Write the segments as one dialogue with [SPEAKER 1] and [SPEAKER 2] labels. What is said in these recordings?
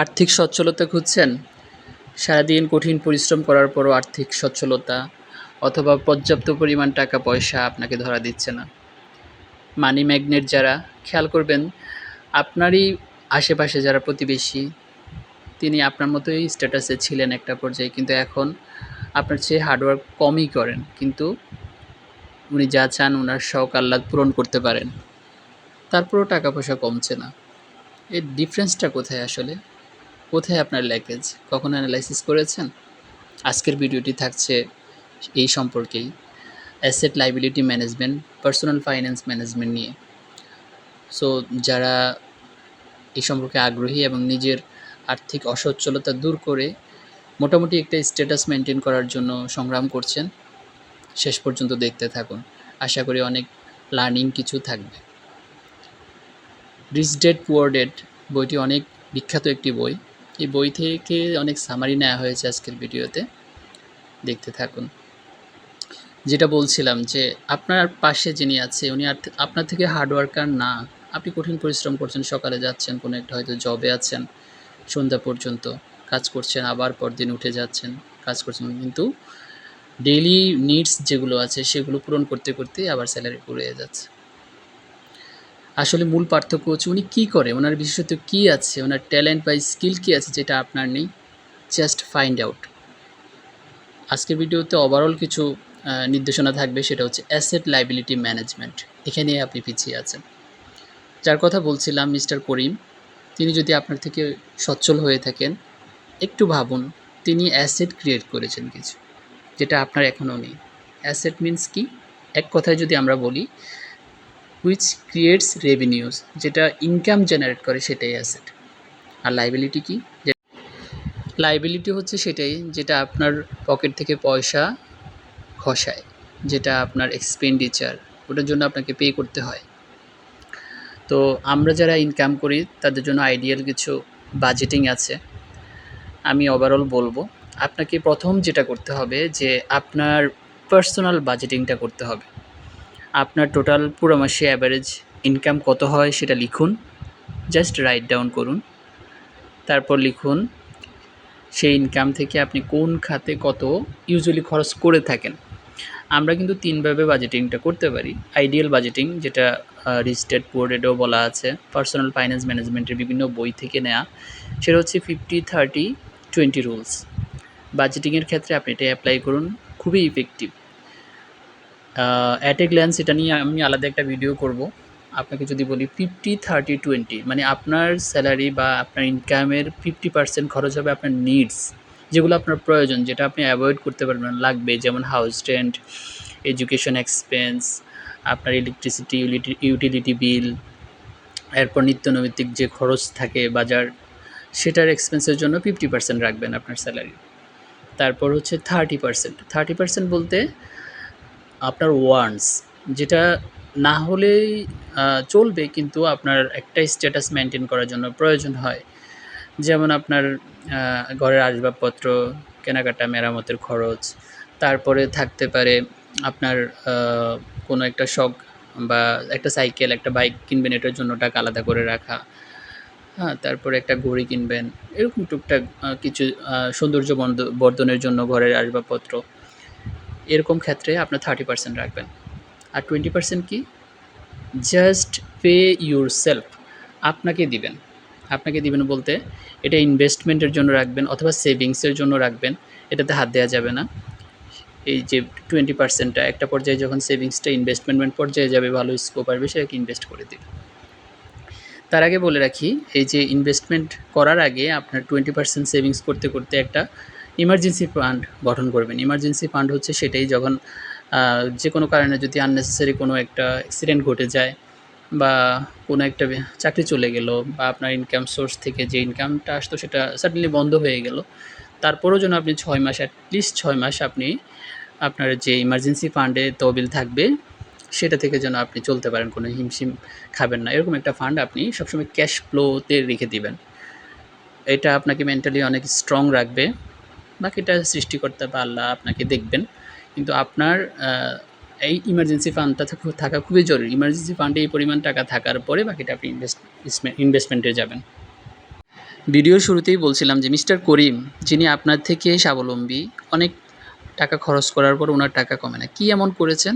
[SPEAKER 1] আর্থিক সচ্ছলতা খুঁজছেন? সারাদিন কঠিন পরিশ্রম করার পরও আর্থিক সচ্ছলতা অথবা পর্যাপ্ত পরিমাণ টাকা পয়সা আপনাকে ধরা দিচ্ছে না। মানি ম্যাগনেট যারা, খেয়াল করবেন, আপনারই আশেপাশে যারা প্রতিবেশী, তিনি আপনার মতোই স্ট্যাটাসে ছিলেন একটা পর্যায়ে, কিন্তু এখন আপনার চেয়ে হার্ডওয়ার্ক কমই করেন, কিন্তু উনি যা চান ওনার শখ আহ্লাদ পূরণ করতে পারেন। তারপরেও টাকা পয়সা কমছে না। এর ডিফারেন্সটা কোথায় আসলে? কোথায় আপনার ল্যাকেজ কখনো অ্যানালাইসিস করেছেন? আজকের ভিডিওটি থাকছে এই সম্পর্কেই। Asset liability management personal finance management নিয়ে। সো যারা এই সম্পর্কে আগ্রহী এবং নিজের আর্থিক অসচ্ছলতা দূর করে মোটামুটি একটা স্ট্যাটাস মেনটেন করার জন্য সংগ্রাম করছেন, শেষ পর্যন্ত দেখতে থাকুন। আশা করি অনেক লার্নিং কিছু থাকবে। রিচ ডেড পুয়ার ডেড বইটি অনেক বিখ্যাত একটি বই। এই বই থেকে অনেক সামারি নেওয়া হয়েছে আজকের ভিডিওতে। দেখতে থাকুন। যেটা বলছিলাম যে, আপনার পাশে যিনি আছে, উনি আপনার থেকে হার্ডওয়ার্কার না। আপনি কঠিন পরিশ্রম করছেন, সকালে যাচ্ছেন, কোনো একটা হয়তো জবে আছেন, সন্ধ্যা পর্যন্ত কাজ করছেন, আবার পরদিন উঠে যাচ্ছেন, কাজ করছেন। কিন্তু ডেইলি নিডস যেগুলো আছে, সেগুলো পূরণ করতে করতে আবার স্যালারি পুড়ে যাচ্ছে। আসলে মূল পার্থক্য হচ্ছে উনি কী করে? ওনার বিশেষত কী আছে? ওনার ট্যালেন্ট বা স্কিল কী আছে যেটা আপনার নেই? জাস্ট ফাইন্ড আউট আজকের ভিডিওতে ওভারঅল কিছু নির্দেশনা থাকবে, সেটা হচ্ছে অ্যাসেট লাইবিলিটি ম্যানেজমেন্ট এখানে আপনি পিছিয়ে আছেন। যার কথা বলছিলাম মিস্টার করিম, তিনি যদি আপনার থেকে সচ্ছল হয়ে থাকেন, একটু ভাবুন, তিনি অ্যাসেট ক্রিয়েট করেছেন কিছু, যেটা আপনার এখনও নেই। অ্যাসেট মিন্স কি? এক কথায় যদি আমরা বলি হুইচ ক্রিয়েটস রেভিনিউস যেটা ইনকাম জেনারেট করে, সেটাই অ্যাসেট আর লাইবিলিটি কি? লাইবিলিটি হচ্ছে সেটাই যেটা আপনার পকেট থেকে পয়সা খসায়, যেটা আপনার এক্সপেন্ডিচার ওটার জন্য আপনাকে পে করতে হয়। তো আমরা যারা ইনকাম করি, তাদের জন্য আইডিয়াল কিছু বাজেটিং আছে। আমি ওভারঅল বলব, আপনাকে প্রথম যেটা করতে হবে যে আপনার পার্সোনাল বাজেটিংটা করতে হবে। আপনার টোটাল পুরো মাসে অ্যাভারেজ ইনকাম কত হয় সেটা লিখুন। জাস্ট রাইট ডাউন করুন। তারপর লিখুন, সেই ইনকাম থেকে আপনি কোন খাতে কত ইউজুয়ালি খরচ করে থাকেন। আমরা কিন্তু তিনভাবে বাজেটিংটা করতে পারি। আইডিয়াল বাজেটিং যেটা রিস্টেড পোর্ডেডও বলা আছে। পার্সোনাল ফাইন্যান্স ম্যানেজমেন্টের বিভিন্ন বই থেকে নেওয়া সেটা হচ্ছে ফিফটি থার্টি টোয়েন্টি রুলস বাজেটিংয়ের ক্ষেত্রে আপনি এটা অ্যাপ্লাই করুন। খুবই ইফেক্টিভ অ্যাট এ গ্ল্যান্স এটা নিয়ে আমি আলাদা একটা ভিডিও করব। আপনাকে যদি বলি ফিফটি থার্টি টোয়েন্টি মানে আপনার স্যালারি বা আপনার ইনকামের ফিফটি পার্সেন্ট খরচ হবে আপনার নিডস যেগুলো আপনার প্রয়োজন, যেটা আপনি অ্যাভয়েড করতে পারবেন, লাগবে, যেমন হাউস রেন্ট এডুকেশন এক্সপেন্স আপনার ইলেকট্রিসিটি ইউটিলিটি বিল এরপর নিত্য নৈমিত্তিক যে খরচ থাকে বাজার, সেটার এক্সপেন্সের জন্য ফিফটি পার্সেন্ট রাখবেন আপনার স্যালারি তারপর হচ্ছে থার্টি পার্সেন্ট থার্টি পার্সেন্ট বলতে আপনার ওয়ান্টস যেটা না হলেই চলবে, কিন্তু আপনার একটা স্ট্যাটাস মেনটেন করার জন্য প্রয়োজন হয়। যেমন আপনার ঘরের আসবাবপত্র, কেনাকাটা, মেরামতের খরচ, তারপরে থাকতে পারে আপনার কোনো একটা শখ বা একটা সাইকেল একটা বাইক কিনবেন, এটার জন্য টাকা আলাদা করে রাখা। হ্যাঁ তারপরে একটা ঘড়ি কিনবেন, এরকম টুকটাক কিছু সৌন্দর্য বর্ধ- বর্ধনের জন্য ঘরের আসবাবপত্র। এরকম ক্ষেত্রে আপনার থার্টি পার্সেন্ট রাখবেন। আর টোয়েন্টি পার্সেন্ট কি? জাস্ট পে ইউর সেলফ আপনাকে দিবেন। আপনাকে দিবেন বলতে এটা ইনভেস্টমেন্টের জন্য রাখবেন অথবা সেভিংসের জন্য রাখবেন। এটাতে হাত দেওয়া যাবে না। এই যে টোয়েন্টি পার্সেন্টটা একটা পর্যায়ে যখন সেভিংসটা ইনভেস্টমেন্ট পর্যায়ে যাবে, ভালো স্কোপ আসবে, সেটাকে ইনভেস্ট করে দিবে তার আগে বলে রাখি, এই যে ইনভেস্টমেন্ট করার আগে আপনার টোয়েন্টি পার্সেন্ট সেভিংস করতে করতে একটা ইমার্জেন্সি ফান্ড গঠন করবেন। ইমার্জেন্সি ফান্ড হচ্ছে সেটাই যখন যে কোনো কারণে যদি আননেসেসারি কোনো একটা অ্যাক্সিডেন্ট ঘটে যায় বা কোনো একটা চাকরি চলে গেল বা আপনার ইনকাম সোর্স থেকে যে ইনকামটা আসতো সেটা সাডেনলি বন্ধ হয়ে গেল, তারপরেও যেন আপনি ছয় মাস অ্যাটলিস্ট ছয় মাস আপনি আপনার যে ইমার্জেন্সি ফান্ডে তহবিল থাকবে, সেটা থেকে যেন আপনি চলতে পারেন, কোনো হিমশিম খাবেন না। এরকম একটা ফান্ড আপনি সবসময় ক্যাশ ফ্লোতে রেখে দিবেন। এটা আপনাকে মেন্টালি অনেক স্ট্রং রাখবে। বাকিটা সৃষ্টিকর্তা বা আল্লাহ আপনাকে দেখবেন। কিন্তু আপনার এই ইমার্জেন্সি ফান্ডটা থাকা- খুবই জরুরি। ইমার্জেন্সি ফান্ডে এই পরিমাণ টাকা থাকার পরে বাকিটা আপনি ইনভেস্ট ইনভেস্টমেন্টে যাবেন। ভিডিওর শুরুতেই বলছিলাম যে মিস্টার করিম, যিনি আপনার থেকে স্বাবলম্বী, অনেক টাকা খরচ করার পর ওনার টাকা কমে না। কী এমন করেছেন?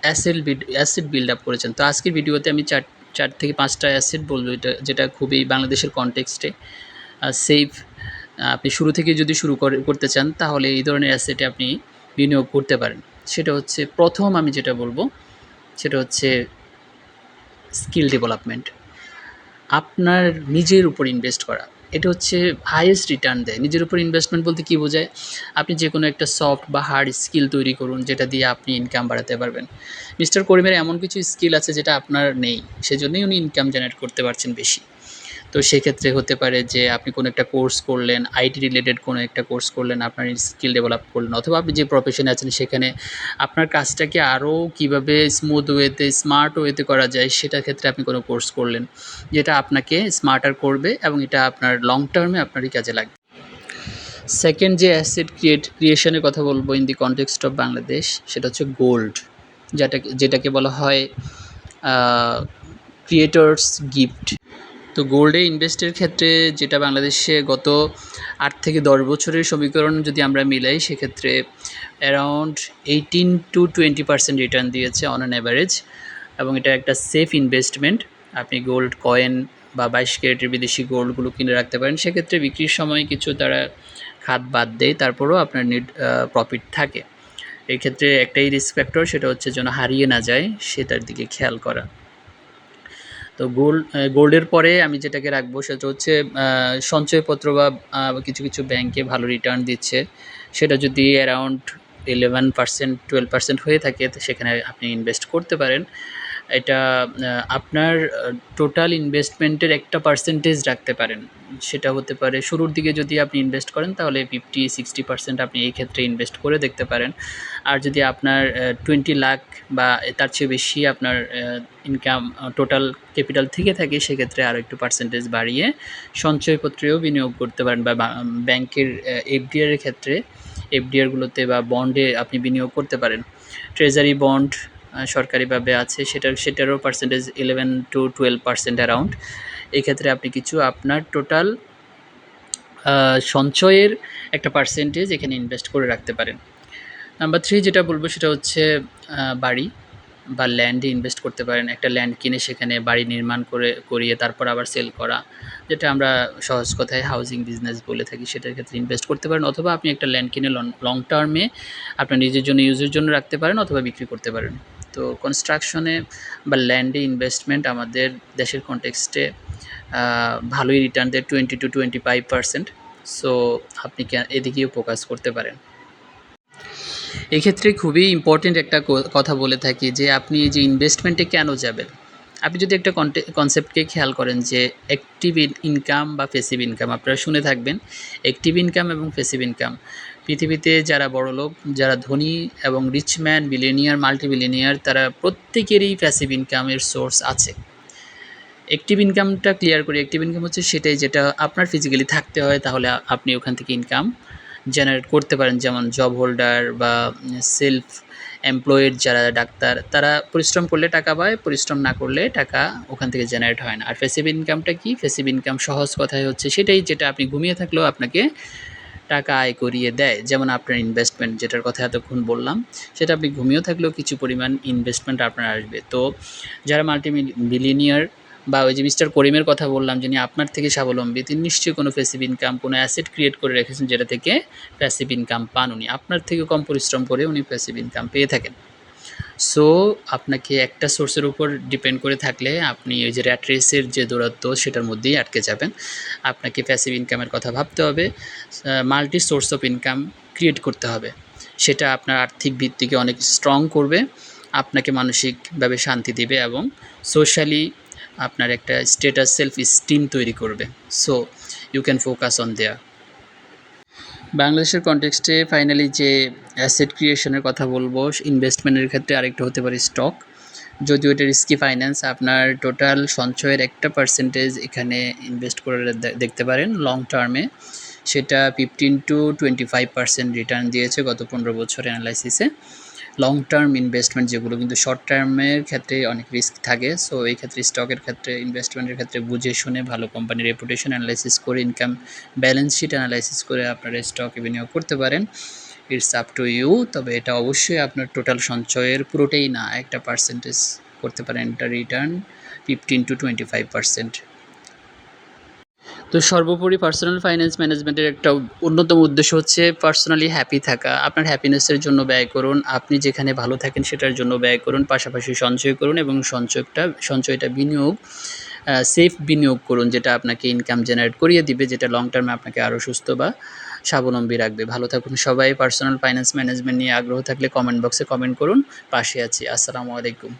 [SPEAKER 1] অ্যাসেট অ্যাসেট বিল্ড আপ করেছেন। তো আজকের ভিডিওতে আমি চার চার থেকে পাঁচটা অ্যাসেট বলব। এটা যেটা খুবই বাংলাদেশের কনটেক্সটে সেফ আপনি শুরু থেকে যদি শুরু করে, করতে চান, তাহলে এই ধরনের অ্যাসেটে আপনি বিনিয়োগ করতে পারেন। সেটা হচ্ছে, প্রথম আমি যেটা বলব, সেটা হচ্ছে স্কিল ডেভেলপমেন্ট আপনার নিজের উপর ইনভেস্ট করা। এটা হচ্ছে হাইয়েস্ট রিটার্ন দেয়। নিজের উপর ইনভেস্টমেন্ট বলতে কী বোঝায়? আপনি যে কোনো একটা সফট বা হার্ড স্কিল তৈরি করুন, যেটা দিয়ে আপনি ইনকাম বাড়াতে পারবেন। মিস্টার করিমের এমন কিছু স্কিল আছে, যেটা আপনার নেই। সেজন্যই উনি ইনকাম জেনারেট করতে পারছেন বেশি। তো সেক্ষেত্রে হতে পারে যে আপনি কোনো একটা কোর্স করলেন আইটি রিলেটেড কোনো একটা কোর্স করলেন, আপনার স্কিল ডেভেলপ করলেন, অথবা আপনি যে প্রফেশনে আছেন সেখানে আপনার কাজটাকে আরও কীভাবে স্মুথ ওয়েতে স্মার্ট ওয়েতে করা যায় সেটার ক্ষেত্রে আপনি কোনো কোর্স করলেন, যেটা আপনাকে স্মার্টার করবে এবং এটা আপনার লং টার্মে আপনারই কাজে লাগবে। সেকেন্ড যে অ্যাসেট ক্রিয়েট ক্রিয়েশনের কথা বলব in the context of Bangladesh সেটা হচ্ছে গোল্ড যেটাকে যেটাকে বলা হয় ক্রিয়েটর্স গিফট তো গোল্ডে ইনভেস্টের ক্ষেত্রে যেটা বাংলাদেশে গত আট থেকে দশ বছরের সমীকরণ যদি আমরা মিলাই, সেক্ষেত্রে around eighteen to twenty percent return দিয়েছে অন অ্যান অ্যাভারেজ এবং এটা একটা সেফ ইনভেস্টমেন্ট আপনি গোল্ড কয়েন বা বাইশ ক্যারেটের বিদেশি গোল্ডগুলো কিনে রাখতে পারেন, সেক্ষেত্রে বিক্রির সময় কিছু তারা খাত বাদ দেয়, তারপরেও আপনার নেট প্রফিট থাকে। এক্ষেত্রে একটাই রিস্ক ফ্যাক্টর সেটা হচ্ছে যেন হারিয়ে না যায়, সেটার দিকে খেয়াল করা। তো গোল্ড গোল্ডের পরে আমি যেটাকে রাখব সেটা হচ্ছে সঞ্চয়পত্র বা কিছু কিছু ব্যাংকে ভালো রিটার্ন দিচ্ছে। সেটা যদি around eleven percent twelve percent হয়ে থাকে, তো সেখানে আপনি ইনভেস্ট করতে পারেন। এটা আপনার টোটাল ইনভেস্টমেন্টের একটা পার্সেন্টেজ রাখতে পারেন। সেটা হতে পারে, শুরুর দিকে যদি আপনি ইনভেস্ট করেন, তাহলে ফিফটি সিক্সটি পার্সেন্ট আপনি এই ক্ষেত্রে ইনভেস্ট করে দেখতে পারেন। আর যদি আপনার টোয়েন্টি লাখ বা তার চেয়ে বেশি আপনার ইনকাম টোটাল ক্যাপিটাল থেকে থাকে, সেক্ষেত্রে আরও একটু পার্সেন্টেজ বাড়িয়ে সঞ্চয়পত্রেও বিনিয়োগ করতে পারেন। বা ব্যাংকের এফডিআরের ক্ষেত্রে এফডিআরগুলোতে বা বন্ডে আপনি বিনিয়োগ করতে পারেন। ট্রেজারি বন্ড সরকারিভাবে আছে, সেটার, সেটারও percentage eleven to twelve percent around এক্ষেত্রে আপনি কিছু আপনার টোটাল সঞ্চয়ের একটা পার্সেন্টেজ এখানে ইনভেস্ট করে রাখতে পারেন। নাম্বার থ্রি যেটা বলব সেটা হচ্ছে বাড়ি বা ল্যান্ডে ইনভেস্ট করতে পারেন। একটা ল্যান্ড কিনে সেখানে বাড়ি নির্মাণ করে, করিয়ে তারপর আবার সেল করা, যেটা আমরা সহজ কথায় হাউজিং বিজনেস বলে থাকি, সেটার ক্ষেত্রে ইনভেস্ট করতে পারেন। অথবা আপনি একটা ল্যান্ড কিনে লং টার্মে আপনার নিজের জন্য ইউজের জন্য রাখতে পারেন অথবা বিক্রি করতে পারেন। তো কনস্ট্রাকশনে বা ল্যান্ডে ইনভেস্টমেন্ট আমাদের দেশের কনটেক্সটে ভালোই রিটার্ন দেয় twenty to twenty five percent so আপনি এদিকেও ফোকাস করতে পারেন। এক্ষেত্রে খুবই ইম্পর্টেন্ট একটা কথা বলে থাকি যে, আপনি এই যে ইনভেস্টমেন্টে কেন যাবেন? আপনি যদি একটা কনসেপ্টকে খেয়াল করেন যে অ্যাক্টিভ ইনকাম বা ফেসিভ ইনকাম আপনারা শুনে থাকবেন অ্যাক্টিভ ইনকাম এবং ফেসিভ ইনকাম পৃথিবীতে যারা বড় লোক, যারা ধনী এবং রিচম্যান বিলিয়নিয়ার মাল্টি বিলিয়নিয়ার তারা প্রত্যেকেরই প্যাসিভ ইনকামের সোর্স আছে। অ্যাক্টিভ ইনকামটা ক্লিয়ার করি অ্যাক্টিভ ইনকাম হচ্ছে সেটাই যেটা আপনার ফিজিক্যালি থাকতে হয়, তাহলে আপনি ওখান থেকে ইনকাম জেনারেট করতে পারেন। যেমন জব হোল্ডার বা সেলফ এমপ্লয়েড যারা ডাক্তার, তারা পরিশ্রম করলে টাকা পায়, পরিশ্রম না করলে টাকা ওখান থেকে জেনারেট হয় না। আর ফেসিভ ইনকামটা কি? ফেসিভ ইনকাম সহজ কথায় হচ্ছে সেটাই যেটা আপনি ঘুমিয়ে থাকলেও আপনাকে টাকা আয় করিয়ে দেয়, যেমন আপনার ইনভেস্টমেন্ট যেটার কথা এতক্ষণ বললাম, সেটা আপনি ঘুমিয়েও থাকলেও কিছু পরিমাণ ইনভেস্টমেন্ট আপনার আসবে। তো যারা মাল্টি মিলিনিয়ার বা ওই যে মিস্টার করিমের কথা বললাম, যিনি আপনার থেকে স্বাবলম্বী, তিনি নিশ্চয়ই কোনো প্যাসিভ ইনকাম কোনো অ্যাসেট ক্রিয়েট করে রেখেছেন যেটা থেকে প্যাসিভ ইনকাম পান উনি। আপনার থেকে কম পরিশ্রম করে উনি প্যাসিভ ইনকাম পেয়ে থাকেন। সো আপনাকে একটা সোর্সের উপর ডিপেন্ড করে থাকলে আপনি ওই যে র্যাট রেসের যে দৌরাত্ম সেটার মধ্যেই আটকে যাবেন। আপনাকে প্যাসিভ ইনকামের কথা ভাবতে হবে। Multi source of income create করতে হবে। সেটা আপনার আর্থিক ভিত্তিকে অনেক স্ট্রং করবে, আপনাকে মানসিকভাবে শান্তি দেবে এবং সোশ্যালি আপনার একটা স্টেটাস সেলফ স্টিম তৈরি করবে। So you can focus on their বাংলাদেশের কনটেক্সটে ফাইনালি যে অ্যাসেট ক্রিয়েশনের কথা বলব ইনভেস্টমেন্টের ক্ষেত্রে আরেকটা হতে পারে স্টক যদিও এটা রিস্কি ফাইন্যান্স আপনার টোটাল সঞ্চয়ের একটা পার্সেন্টেজ এখানে ইনভেস্ট করে দেখতে পারেন লং টার্মে সেটা fifteen to twenty five percent return দিয়েছে গত পনেরো বছর অ্যানালাইসিসে লং টার্ম ইনভেস্টমেন্ট যেগুলো কিন্তু শর্ট টার্মের ক্ষেত্রে অনেক রিস্ক থাকে। সো এই ক্ষেত্রে স্টকের ক্ষেত্রে ইনভেস্টমেন্টের ক্ষেত্রে বুঝে শুনে ভালো কোম্পানির রেপুটেশন অ্যানালাইসিস করে ইনকাম ব্যালেন্স শিট অ্যানালাইসিস করে আপনারা স্টকে বিনিয়োগ করতে পারেন। ইটস আপ টু ইউ তবে এটা অবশ্যই আপনার টোটাল সঞ্চয়ের পুরোটাই না, একটা পার্সেন্টেজ করতে পারেন। এটা return fifteen to twenty five percent তো সর্বোপরি পার্সোনাল ফাইন্যান্স ম্যানেজমেন্টের একটা অন্যতম উদ্দেশ্য হচ্ছে পার্সোনালি হ্যাপি থাকা। আপনার হ্যাপিনেসের জন্য ব্যয় করুন, আপনি যেখানে ভালো থাকেন সেটার জন্য ব্যয় করুন, পাশাপাশি সঞ্চয় করুন এবং সঞ্চয়টা সঞ্চয়টা বিনিয়োগ সেফ বিনিয়োগ করুন, যেটা আপনাকে ইনকাম জেনারেট করিয়ে দিবে, যেটা লং টার্মে আপনাকে আরও সুস্থ বা স্বাবলম্বী রাখবে। ভালো থাকুন সবাই পার্সোনাল ফাইন্যান্স ম্যানেজমেন্ট নিয়ে আগ্রহ থাকলে কমেন্ট বক্সে কমেন্ট করুন। পাশে আছি, আসসালামু আলাইকুম।